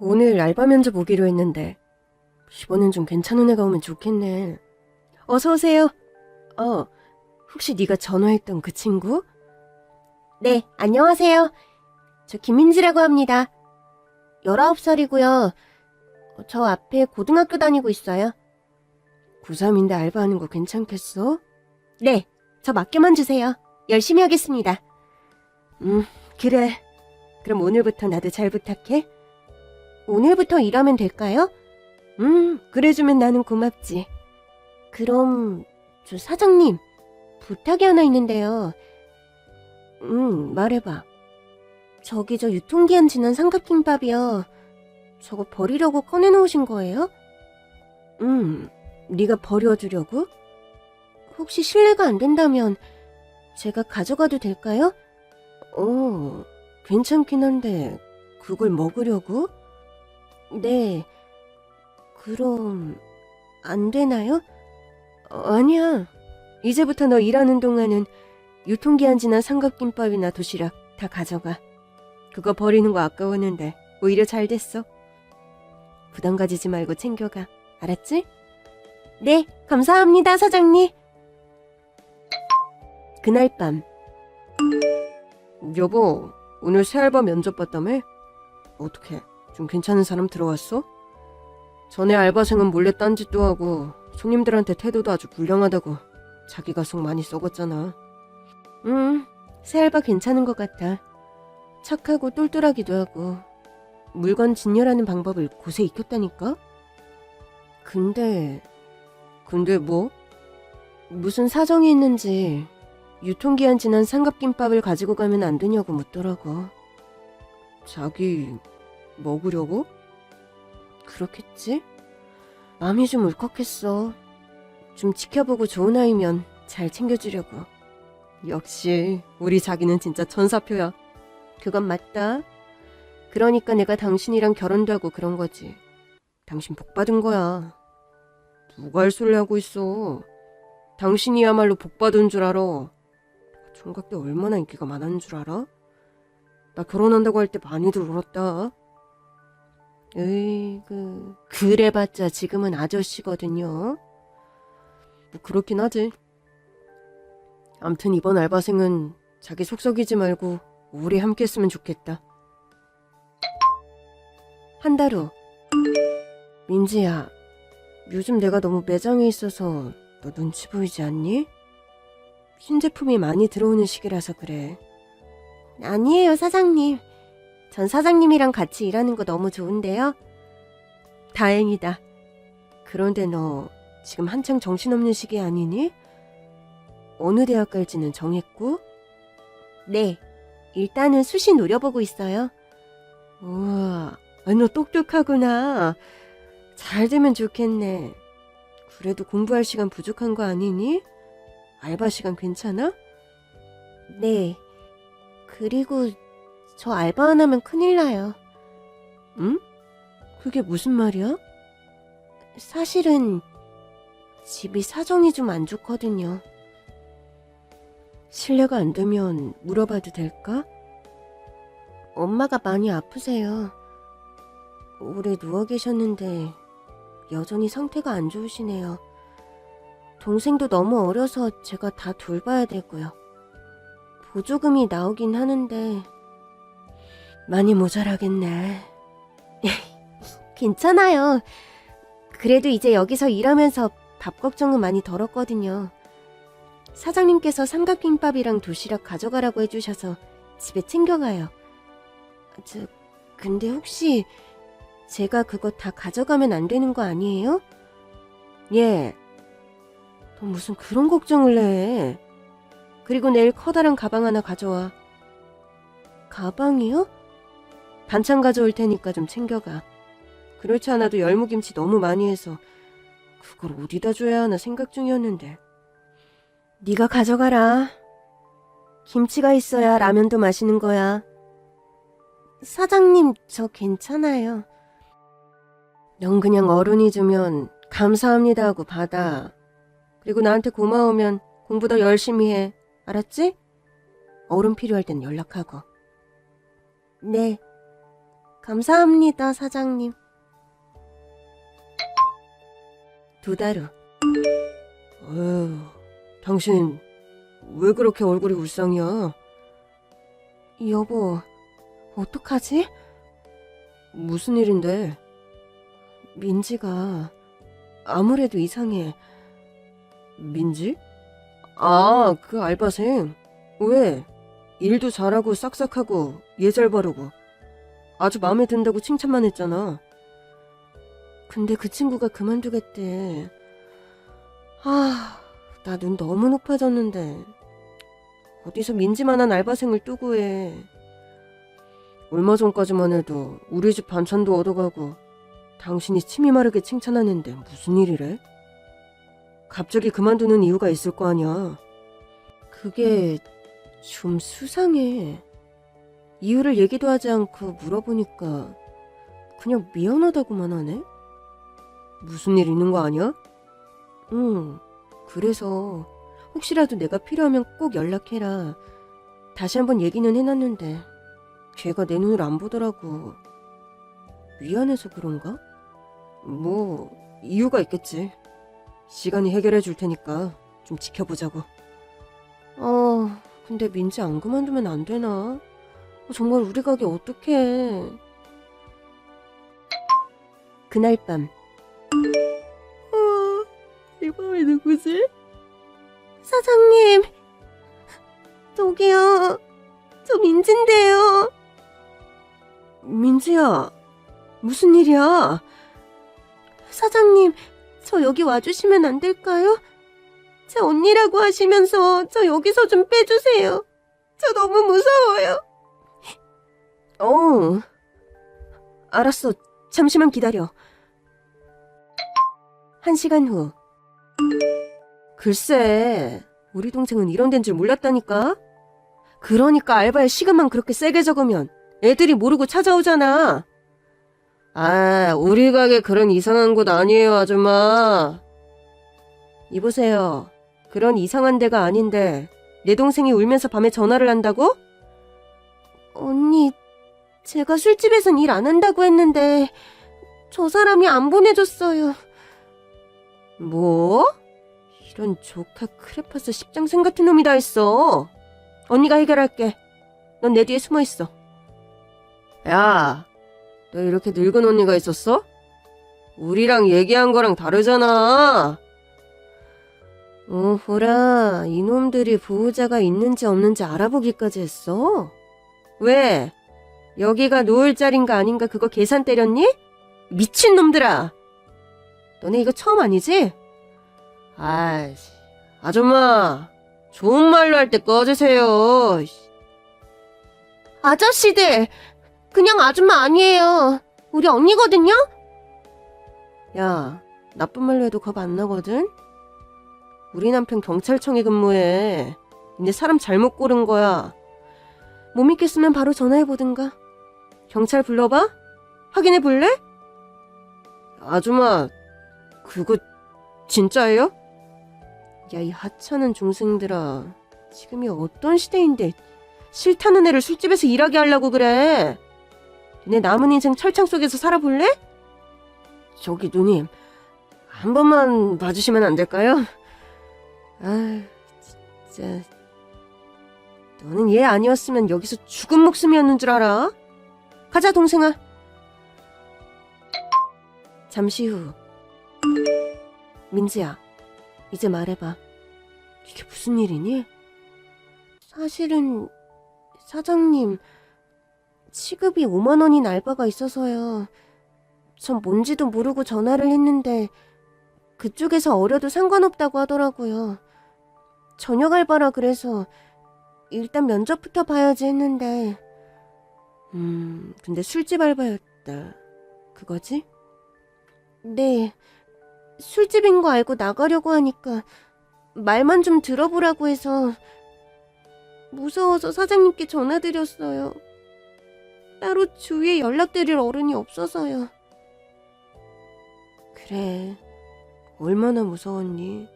오늘 알바 면접 오기로 했는데 이번엔 좀 괜찮은 애가 오면 좋겠네. 어서 오세요. 어, 혹시 네가 전화했던 그 친구? 네, 안녕하세요. 저 김민지라고 합니다. 19살이고요. 저 앞에 고등학교 다니고 있어요. 고3인데 알바하는 거 괜찮겠어? 네, 저 맡겨만 주세요. 열심히 하겠습니다. 음, 그래. 그럼 오늘부터 나도 잘 부탁해. 오늘부터 일하면 될까요? 음, 그래주면 나는 고맙지. 그럼, 저 사장님, 부탁이 하나 있는데요. 음, 말해봐. 저기 저 유통기한 지난 삼각김밥이요. 저거 버리려고 꺼내놓으신 거예요? 음, 네가 버려주려고? 혹시 실례가 안 된다면 제가 가져가도 될까요? 어, 괜찮긴 한데 그걸 먹으려고? 네. 그럼 안 되나요? 어, 아니야. 이제부터 너 일하는 동안은 유통기한 지난 삼각김밥이나 도시락 다 가져가. 그거 버리는 거 아까웠는데 오히려 잘 됐어. 부담 가지지 말고 챙겨가. 알았지? 네, 감사합니다, 사장님. 그날 밤. 여보, 오늘 새 알바 면접 봤다며? 어떻게? 좀 괜찮은 사람 들어왔어? 전에 알바생은 몰래 딴짓도 하고 손님들한테 태도도 아주 불량하다고 자기가 속 많이 썩었잖아. 음, 새 알바 괜찮은 것 같아. 착하고 똘똘하기도 하고 물건 진열하는 방법을 곳에 익혔다니까? 근데 근데 뭐? 무슨 사정이 있는지 유통기한 지난 삼각김밥을 가지고 가면 안 되냐고 묻더라고. 자기 먹으려고? 그렇겠지? 마음이 좀 울컥했어. 좀 지켜보고 좋은 아이면 잘 챙겨주려고. 역시 우리 자기는 진짜 천사표야. 그건 맞다. 그러니까 내가 당신이랑 결혼도 하고 그런 거지. 당신 복 받은 거야. 누가 할 소리 하고 있어. 당신이야말로 복 받은 줄 알아. 총각 때 얼마나 인기가 많았는 줄 알아? 나 결혼한다고 할 때 많이들 울었다. 으이그 그래봤자 지금은 아저씨거든요. 뭐 그렇긴 하지. 암튼 이번 알바생은 자기 속썩이지 말고 오래 함께 했으면 좋겠다. 한 달 후. 민지야, 요즘 내가 너무 매장에 있어서 너 눈치 보이지 않니? 신제품이 많이 들어오는 시기라서 그래. 아니에요, 사장님. 전 사장님이랑 같이 일하는 거 너무 좋은데요. 다행이다. 그런데 너 지금 한창 정신없는 시기 아니니? 어느 대학 갈지는 정했고? 네. 일단은 수시 노려보고 있어요. 우와, 아, 너 똑똑하구나. 잘 되면 좋겠네. 그래도 공부할 시간 부족한 거 아니니? 알바 시간 괜찮아? 네. 그리고 저 알바 안 하면 큰일 나요. 응? 그게 무슨 말이야? 사실은 집이 사정이 좀 안 좋거든요. 실례가 안 되면 물어봐도 될까? 엄마가 많이 아프세요. 오래 누워 계셨는데 여전히 상태가 안 좋으시네요. 동생도 너무 어려서 제가 다 돌봐야 되고요. 보조금이 나오긴 하는데 많이 모자라겠네. 괜찮아요. 그래도 이제 여기서 일하면서 밥 걱정은 많이 덜었거든요. 사장님께서 삼각김밥이랑 도시락 가져가라고 해주셔서 집에 챙겨가요. 저, 근데 혹시 제가 그거 다 가져가면 안 되는 거 아니에요? 예. 너 무슨 그런 걱정을 해. 그리고 내일 커다란 가방 하나 가져와. 가방이요? 반찬 가져올 테니까 좀 챙겨가. 그렇지 않아도 열무김치 너무 많이 해서 그걸 어디다 줘야 하나 생각 중이었는데. 네가 가져가라. 김치가 있어야 라면도 마시는 거야. 사장님, 저 괜찮아요. 넌 그냥 어른이 주면 감사합니다 하고 받아. 그리고 나한테 고마우면 공부 더 열심히 해. 알았지? 어른 필요할 땐 연락하고. 네. 감사합니다, 사장님. 두 달 후. 어휴, 당신 왜 그렇게 얼굴이 울상이야? 여보, 어떡하지? 무슨 일인데? 민지가 아무래도 이상해. 민지? 아, 그 알바생. 왜? 일도 잘하고 싹싹하고 예절 바르고 아주 마음에 든다고 칭찬만 했잖아. 근데 그 친구가 그만두겠대. 아, 나 눈 너무 높아졌는데. 어디서 민지만한 알바생을 두고 해. 얼마 전까지만 해도 우리 집 반찬도 얻어가고 당신이 침이 마르게 칭찬하는데 무슨 일이래? 갑자기 그만두는 이유가 있을 거 아니야. 그게 좀 수상해. 이유를 얘기도 하지 않고 물어보니까 그냥 미안하다고만 하네? 무슨 일 있는 거 아니야? 응. 그래서 혹시라도 내가 필요하면 꼭 연락해라. 다시 한번 얘기는 해놨는데 걔가 내 눈을 안 보더라고. 미안해서 그런가? 뭐 이유가 있겠지. 시간이 해결해 줄 테니까 좀 지켜보자고. 어, 근데 민지 안 그만두면 안 되나? 정말 우리 가게 어떡해. 그날 밤. 어, 이 밤에 누구지? 사장님. 저기요. 저 민지인데요. 민지야. 무슨 일이야? 사장님, 저 여기 와주시면 안 될까요? 제 언니라고 하시면서 저 여기서 좀 빼주세요. 저 너무 무서워요. 어, 알았어. 잠시만 기다려. 한 시간 후. 글쎄, 우리 동생은 이런 데인 줄 몰랐다니까? 그러니까 알바에 시간만 그렇게 세게 적으면 애들이 모르고 찾아오잖아. 아, 우리 가게 그런 이상한 곳 아니에요, 아줌마. 이보세요. 그런 이상한 데가 아닌데 내 동생이 울면서 밤에 전화를 한다고? 언니, 제가 술집에선 일 안 한다고 했는데 저 사람이 안 보내줬어요. 뭐? 이런 조카 크레파스 십장생 같은 놈이 다 있어. 언니가 해결할게. 넌 내 뒤에 숨어 있어. 야, 너 이렇게 늙은 언니가 있었어? 우리랑 얘기한 거랑 다르잖아. 오호라, 이놈들이 보호자가 있는지 없는지 알아보기까지 했어? 왜? 여기가 놓을 자리인가 아닌가 그거 계산 때렸니? 미친놈들아! 너네 이거 처음 아니지? 아이씨, 아줌마, 좋은 말로 할 때 꺼주세요. 아저씨들, 그냥 아줌마 아니에요. 우리 언니거든요? 야, 나쁜 말로 해도 겁 안 나거든? 우리 남편 경찰청에 근무해. 근데 사람 잘못 고른 거야. 못 믿겠으면 바로 전화해보든가. 경찰 불러봐? 확인해 볼래? 아줌마, 그거 진짜예요? 야, 이 하찮은 중생들아. 지금이 어떤 시대인데 싫다는 애를 술집에서 일하게 하려고 그래. 내 남은 인생 철창 속에서 살아볼래? 저기 누님, 한 번만 봐주시면 안 될까요? 아, 진짜. 너는 얘 아니었으면 여기서 죽은 목숨이었는 줄 알아? 가자, 동생아. 잠시 후. 민지야, 이제 말해봐. 이게 무슨 일이니? 사실은, 사장님, 시급이 5만 원인 알바가 있어서요. 전 뭔지도 모르고 전화를 했는데, 그쪽에서 어려도 상관없다고 하더라고요. 저녁 알바라 그래서, 일단 면접부터 봐야지 했는데, 음, 근데 술집 알바였다. 그거지? 네. 술집인 거 알고 나가려고 하니까 말만 좀 들어보라고 해서 무서워서 사장님께 전화드렸어요. 따로 주위에 연락드릴 어른이 없어서요. 그래. 얼마나 무서웠니?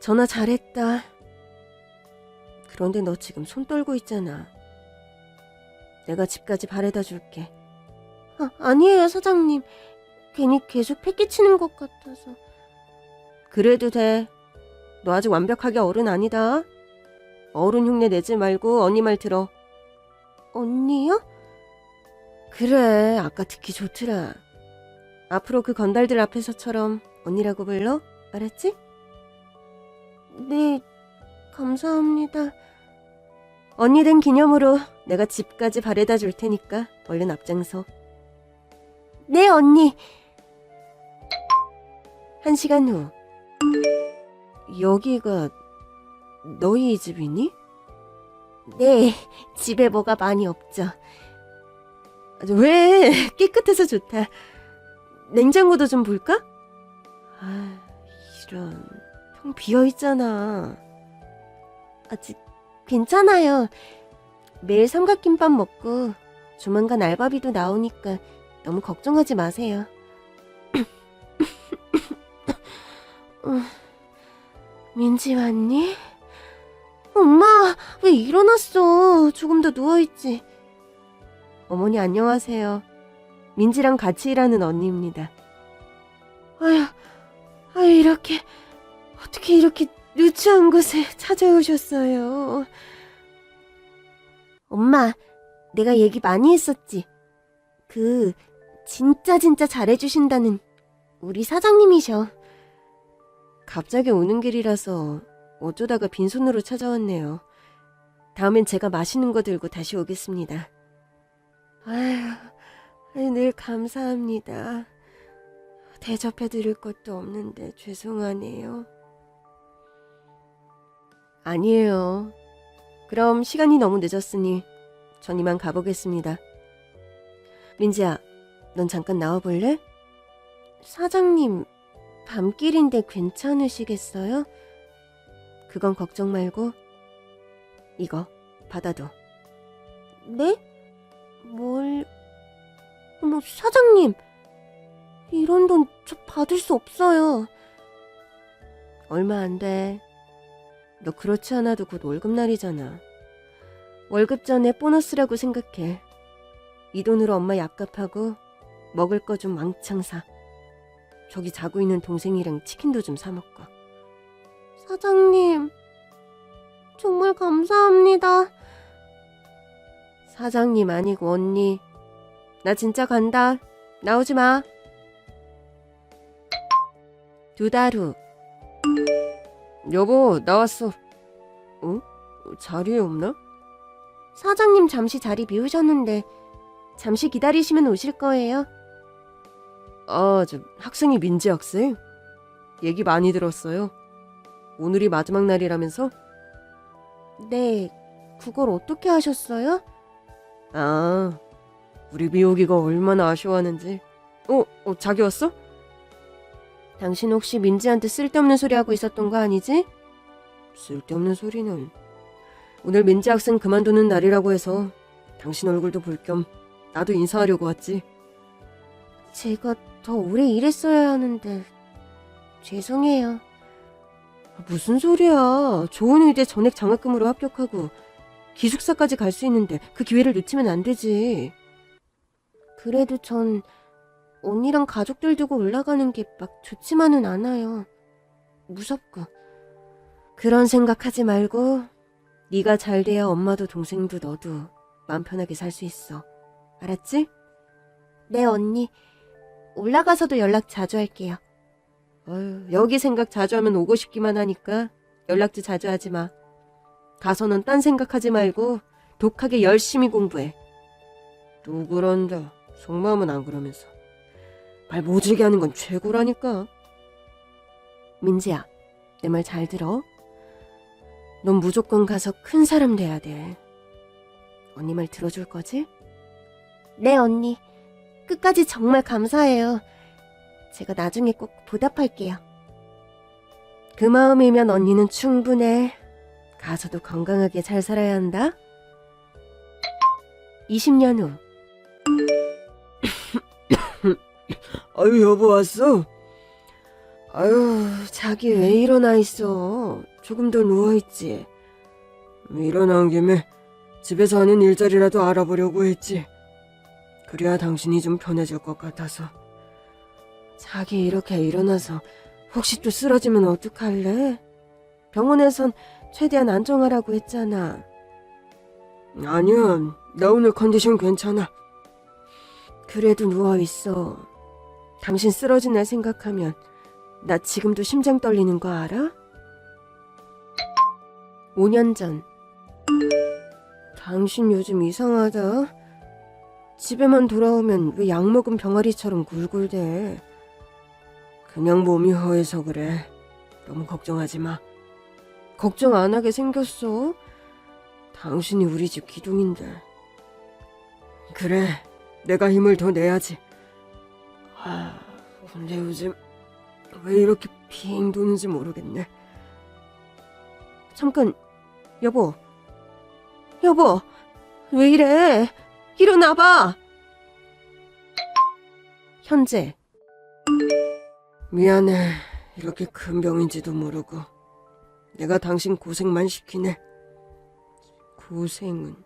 전화 잘했다. 그런데 너 지금 손 떨고 있잖아. 내가 집까지 바래다 줄게. 아, 아니에요, 사장님. 괜히 계속 패기치는 것 같아서. 그래도 돼. 너 아직 완벽하게 어른 아니다. 어른 흉내 내지 말고 언니 말 들어. 언니요? 그래, 아까 듣기 좋더라. 앞으로 그 건달들 앞에서처럼 언니라고 불러? 알았지? 네, 감사합니다. 언니 된 기념으로 내가 집까지 바래다 줄 테니까 얼른 앞장서. 네, 언니. 한 시간 후. 여기가 너희 집이니? 네, 집에 뭐가 많이 없죠. 왜? 깨끗해서 좋다. 냉장고도 좀 볼까? 아, 이런. 텅 비어 있잖아. 아직 괜찮아요. 매일 삼각김밥 먹고 조만간 알바비도 나오니까 너무 걱정하지 마세요. 음, 민지 왔니? 엄마, 왜 일어났어? 조금 더 누워있지. 어머니 안녕하세요. 민지랑 같이 일하는 언니입니다. 아휴, 아휴, 이렇게, 어떻게 이렇게 누추한 곳에 찾아오셨어요? 엄마, 내가 얘기 많이 했었지. 그, 진짜 진짜 잘해주신다는 우리 사장님이셔. 갑자기 오는 길이라서 어쩌다가 빈손으로 찾아왔네요. 다음엔 제가 맛있는 거 들고 다시 오겠습니다. 아휴, 늘 감사합니다. 대접해 드릴 것도 없는데 죄송하네요. 아니에요. 그럼 시간이 너무 늦었으니 전 이만 가보겠습니다. 민지야, 넌 잠깐 나와볼래? 사장님, 밤길인데 괜찮으시겠어요? 그건 걱정 말고 이거 받아둬. 네? 뭘... 어머, 사장님! 이런 돈 저 받을 수 없어요. 얼마 안 돼. 너 그렇지 않아도 곧 월급날이잖아. 월급 전에 보너스라고 생각해. 이 돈으로 엄마 약값하고 먹을 거 좀 왕창 사. 저기 자고 있는 동생이랑 치킨도 좀 사 먹고. 사장님, 정말 감사합니다. 사장님 아니고 언니. 나 진짜 간다. 나오지 마. 두 달 후. 여보, 나왔어. 어? 자리에 없나? 사장님 잠시 자리 비우셨는데 잠시 기다리시면 오실 거예요. 아, 저 학생이 민지 학생? 얘기 많이 들었어요. 오늘이 마지막 날이라면서? 네, 그걸 어떻게 하셨어요? 아, 우리 미호기가 얼마나 아쉬워하는지. 어, 어, 자기 왔어? 당신 혹시 민지한테 쓸데없는 소리 하고 있었던 거 아니지? 쓸데없는 소리는. 오늘 민지 학생 그만두는 날이라고 해서 당신 얼굴도 볼 겸 나도 인사하려고 왔지. 제가 더 오래 일했어야 하는데 죄송해요. 무슨 소리야. 좋은 의대 전액 장학금으로 합격하고 기숙사까지 갈 수 있는데 그 기회를 놓치면 안 되지. 그래도 전 언니랑 가족들 두고 올라가는 게 막 좋지만은 않아요. 무섭고. 그런 생각하지 말고 네가 잘 돼야 엄마도 동생도 너도 마음 편하게 살 수 있어. 알았지? 네, 언니. 올라가서도 연락 자주 할게요. 어휴, 여기 생각 자주 하면 오고 싶기만 하니까 연락도 자주 하지 마. 가서는 딴 생각하지 말고 독하게 열심히 공부해. 또 그런다. 속마음은 안 그러면서. 말 모질게 하는 건 최고라니까. 민지야, 내 말 잘 들어. 넌 무조건 가서 큰 사람 돼야 돼. 언니 말 들어줄 거지? 네, 언니. 끝까지 정말 감사해요. 제가 나중에 꼭 보답할게요. 그 마음이면 언니는 충분해. 가서도 건강하게 잘 살아야 한다. 20년 후. 아유, 여보 왔어? 아유, 자기 왜 일어나 있어? 조금 더 누워 있지. 일어난 김에 집에서 하는 일자리라도 알아보려고 했지. 그래야 당신이 좀 편해질 것 같아서. 자기 이렇게 일어나서 혹시 또 쓰러지면 어떡할래? 병원에선 최대한 안정하라고 했잖아. 아니야, 나 오늘 컨디션 괜찮아. 그래도 누워있어. 당신 쓰러진 날 생각하면 나 지금도 심장 떨리는 거 알아? 5년 전. 당신 요즘 이상하다. 집에만 돌아오면 왜 약 먹은 병아리처럼 굴굴대. 그냥 몸이 허해서 그래. 너무 걱정하지 마. 걱정 안 하게 생겼어. 당신이 우리 집 기둥인데. 그래, 내가 힘을 더 내야지. 아, 근데 요즘 왜 이렇게 빙 도는지 모르겠네. 잠깐, 여보. 여보, 왜 이래? 일어나봐! 현재. 미안해. 이렇게 큰 병인지도 모르고. 내가 당신 고생만 시키네. 고생은.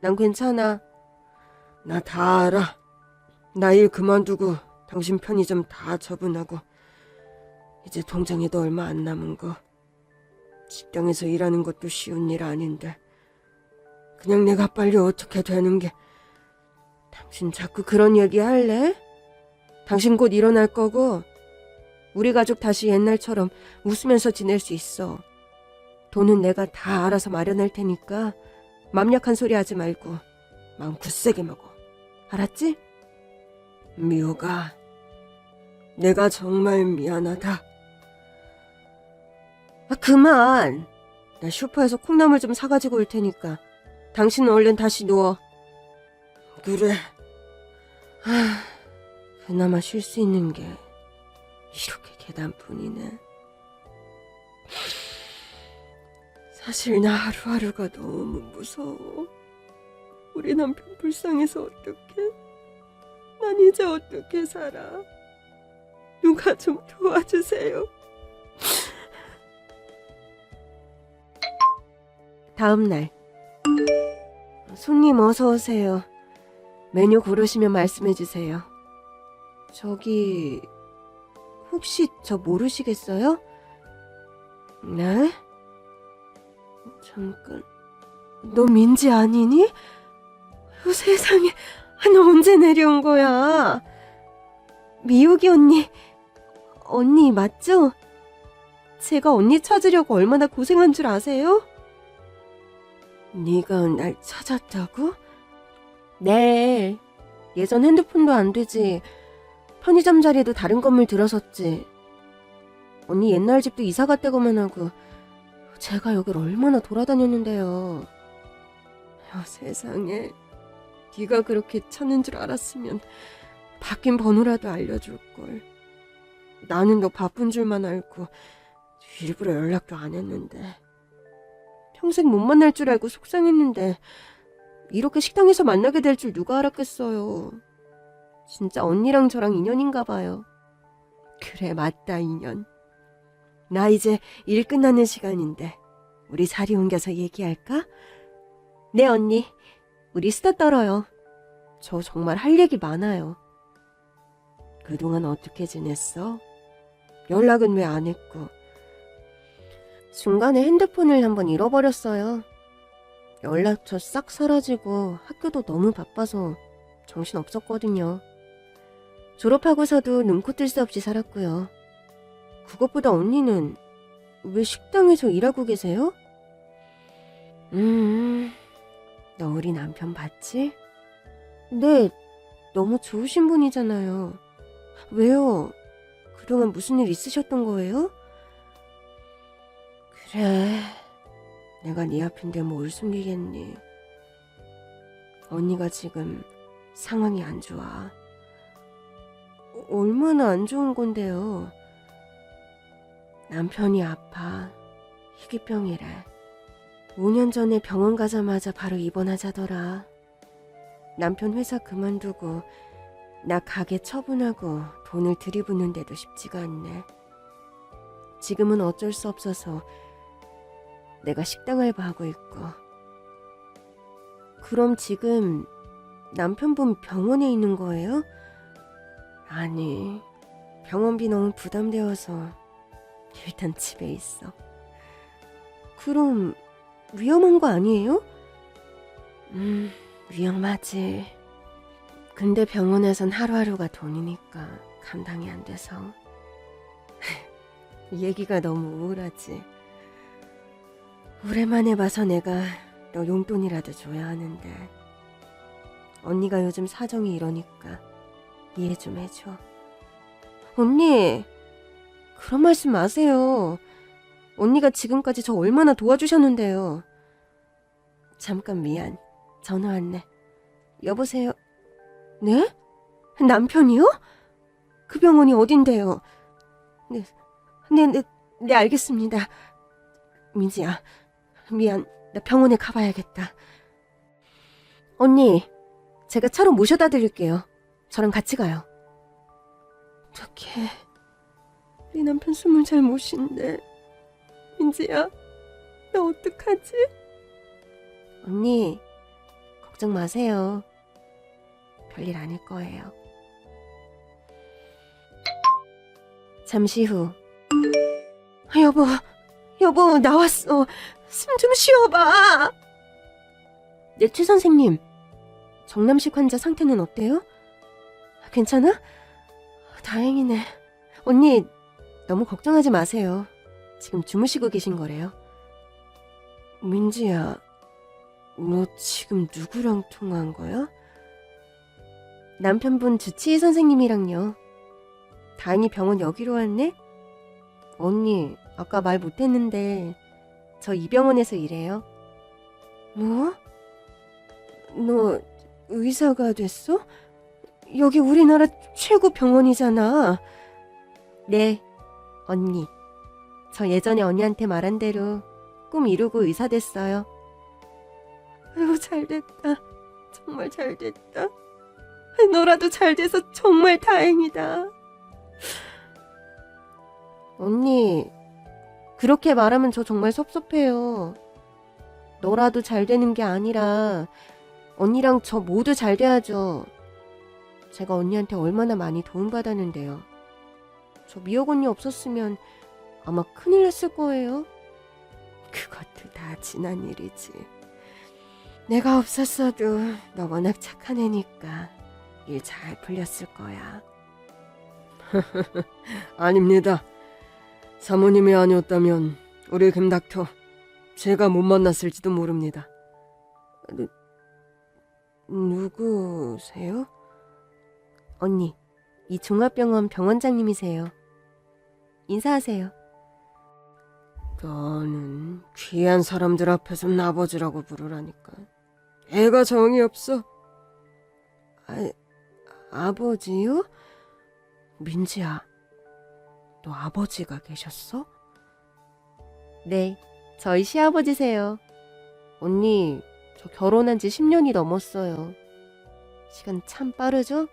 난 괜찮아. 나 다 알아. 나 일 그만두고 당신 편의점 다 처분하고. 이제 통장에도 얼마 안 남은 거. 식당에서 일하는 것도 쉬운 일 아닌데. 그냥 내가 빨리 어떻게 되는 게. 당신 자꾸 그런 얘기 할래? 당신 곧 일어날 거고, 우리 가족 다시 옛날처럼 웃으면서 지낼 수 있어. 돈은 내가 다 알아서 마련할 테니까, 맘 약한 소리 하지 말고, 마음 굳세게 먹어. 알았지? 미호가, 내가 정말 미안하다. 아, 그만! 나 슈퍼에서 콩나물 좀 사가지고 올 테니까, 당신은 얼른 다시 누워. 그래. 하, 그나마 쉴 수 있는 게 이렇게 계단뿐이네. 사실 나 하루하루가 너무 무서워. 우리 남편 불쌍해서 어떡해? 난 이제 어떻게 살아? 누가 좀 도와주세요. 다음 날. 손님 어서 오세요. 메뉴 고르시면 말씀해 주세요. 저기 혹시 저 모르시겠어요? 네? 잠깐. 너 민지 아니니? 어, 세상에. 아, 너 언제 내려온 거야? 미옥이 언니. 언니 맞죠? 제가 언니 찾으려고 얼마나 고생한 줄 아세요? 네가 날 찾았다고? 네. 예전 핸드폰도 안 되지. 편의점 자리도 다른 건물 들어섰지. 언니 옛날 집도 이사 갔다고만 하고 제가 여길 얼마나 돌아다녔는데요. 어, 세상에. 네가 그렇게 찾는 줄 알았으면 바뀐 번호라도 알려줄 걸. 나는 너 바쁜 줄만 알고 일부러 연락도 안 했는데. 평생 못 만날 줄 알고 속상했는데 이렇게 식당에서 만나게 될 줄 누가 알았겠어요. 진짜 언니랑 저랑 인연인가 봐요. 그래 맞다 인연. 나 이제 일 끝나는 시간인데 우리 자리 옮겨서 얘기할까? 네 언니 우리 수다 떨어요. 저 정말 할 얘기 많아요. 그동안 어떻게 지냈어? 연락은 왜 안 했고 중간에 핸드폰을 한번 잃어버렸어요. 연락처 싹 사라지고 학교도 너무 바빠서 정신 없었거든요. 졸업하고서도 눈코 뜰 새 없이 살았고요. 그것보다 언니는 왜 식당에서 일하고 계세요? 음, 너 우리 남편 봤지? 네, 너무 좋으신 분이잖아요. 왜요? 그동안 무슨 일 있으셨던 거예요? 그래. 내가 네 앞인데 뭘 숨기겠니? 언니가 지금 상황이 안 좋아. 어, 얼마나 안 좋은 건데요. 남편이 아파. 희귀병이래. 5년 전에 병원 가자마자 바로 입원하자더라. 남편 회사 그만두고 나 가게 처분하고 돈을 들이붓는데도 쉽지가 않네. 지금은 어쩔 수 없어서 내가 식당 알바하고 있고 그럼 지금 남편분 병원에 있는 거예요? 아니, 병원비 너무 부담되어서 일단 집에 있어. 그럼 위험한 거 아니에요? 음, 위험하지. 근데 병원에선 하루하루가 돈이니까 감당이 안 돼서. 얘기가 너무 우울하지. 오랜만에 봐서 내가 너 용돈이라도 줘야 하는데. 언니가 요즘 사정이 이러니까 이해 좀 해줘. 언니, 그런 말씀 마세요. 언니가 지금까지 저 얼마나 도와주셨는데요. 잠깐 미안. 전화 왔네. 여보세요? 네? 남편이요? 그 병원이 어딘데요? 네, 네, 네, 네, 알겠습니다. 민지야, 미안. 나 병원에 가봐야겠다. 언니, 제가 차로 모셔다 드릴게요. 저랑 같이 가요. 어떡해. 우리 남편 숨을 잘 못 쉰대. 민지야, 나 어떡하지? 언니, 걱정 마세요. 별일 아닐 거예요. 잠시 후. 아, 여보, 여보, 나왔어. 숨 좀 쉬어봐. 네, 최 선생님. 정남식 환자 상태는 어때요? 괜찮아? 다행이네. 언니, 너무 걱정하지 마세요. 지금 주무시고 계신 거래요. 민지야, 너 지금 누구랑 통화한 거야? 남편분 주치의 선생님이랑요. 다행히 병원 여기로 왔네? 언니, 아까 말 못했는데, 저 이 병원에서 일해요. 뭐? 너 의사가 됐어? 여기 우리나라 최고 병원이잖아. 네, 언니. 저 예전에 언니한테 말한 대로 꿈 이루고 의사 됐어요. 아유, 잘 됐다. 정말 잘 됐다. 너라도 잘 돼서 정말 다행이다. 언니, 그렇게 말하면 저 정말 섭섭해요. 너라도 잘 되는 게 아니라 언니랑 저 모두 잘 돼야죠. 제가 언니한테 얼마나 많이 도움받았는데요. 저 미역 언니 없었으면 아마 큰일 났을 거예요. 그것도 다 지난 일이지. 내가 없었어도 너 워낙 착한 애니까 일 잘 풀렸을 거야. 아닙니다. 사모님이 아니었다면 우리 김닥터 제가 못 만났을지도 모릅니다. 누구세요? 언니, 이 종합병원 병원장님이세요. 인사하세요. 너는 귀한 사람들 앞에서 아버지라고 부르라니까. 애가 정이 없어. 아, 아버지요? 민지야, 너 아버지가 계셨어? 네, 저희 시아버지세요. 언니, 저 결혼한 지 10년이 넘었어요. 시간 참 빠르죠?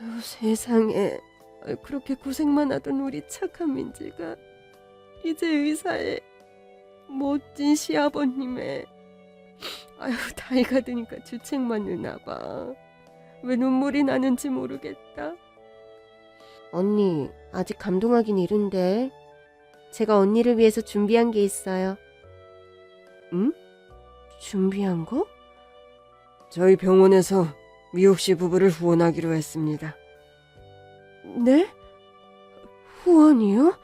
아유, 세상에. 아유, 그렇게 고생만 하던 우리 착한 민지가 이제 의사의 멋진 시아버님의 아유, 나이가 드니까 주책만 느나 봐. 왜 눈물이 나는지 모르겠다. 언니, 아직 감동하긴 이른데. 제가 언니를 위해서 준비한 게 있어요. 응? 준비한 거? 저희 병원에서 미옥 씨 부부를 후원하기로 했습니다. 네? 후원이요?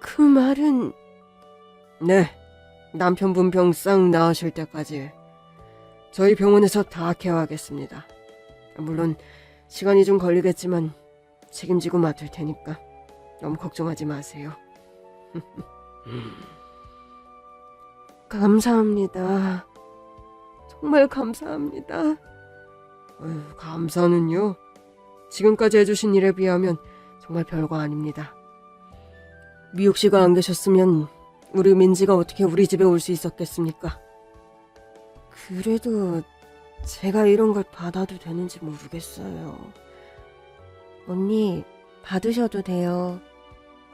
그 말은 네, 남편분 병 싹 나으실 때까지 저희 병원에서 다 케어하겠습니다. 물론 시간이 좀 걸리겠지만 책임지고 맡을 테니까 너무 걱정하지 마세요. 감사합니다. 정말 감사합니다. 어휴, 감사는요. 지금까지 해주신 일에 비하면 정말 별거 아닙니다. 미옥 씨가 안 계셨으면 우리 민지가 어떻게 우리 집에 올 수 있었겠습니까? 그래도 제가 이런 걸 받아도 되는지 모르겠어요. 언니, 받으셔도 돼요.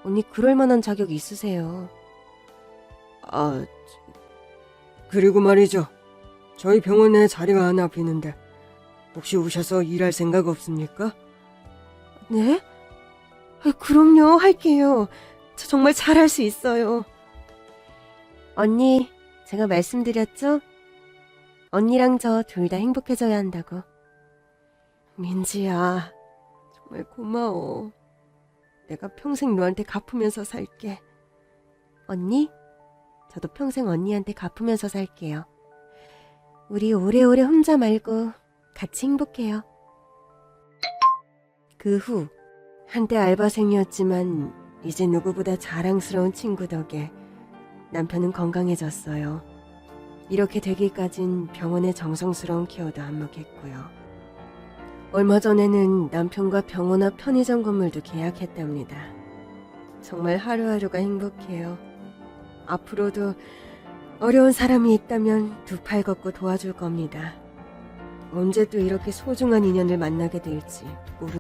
언니 그럴 만한 자격 있으세요. 아, 저- 그리고 말이죠. 저희 병원 에 자리가 하나 비는데 혹시 오셔서 일할 생각 없습니까? 네? 아, 그럼요, 할게요. 저 정말 잘할 수 있어요. 언니, 제가 말씀드렸죠? 언니랑 저 둘 다 행복해져야 한다고. 민지야, 정말 고마워. 내가 평생 너한테 갚으면서 살게. 언니, 저도 평생 언니한테 갚으면서 살게요. 우리 오래오래 혼자 말고 같이 행복해요. 그 후, 한때 알바생이었지만 이제 누구보다 자랑스러운 친구 덕에 남편은 건강해졌어요. 이렇게 되기까진 병원의 정성스러운 케어도 한몫했고요. 얼마 전에는 남편과 병원 앞 편의점 건물도 계약했답니다. 정말 하루하루가 행복해요. 앞으로도 어려운 사람이 있다면 두 팔 걷고 도와줄 겁니다. 언제 또 이렇게 소중한 인연을 만나게 될지 모르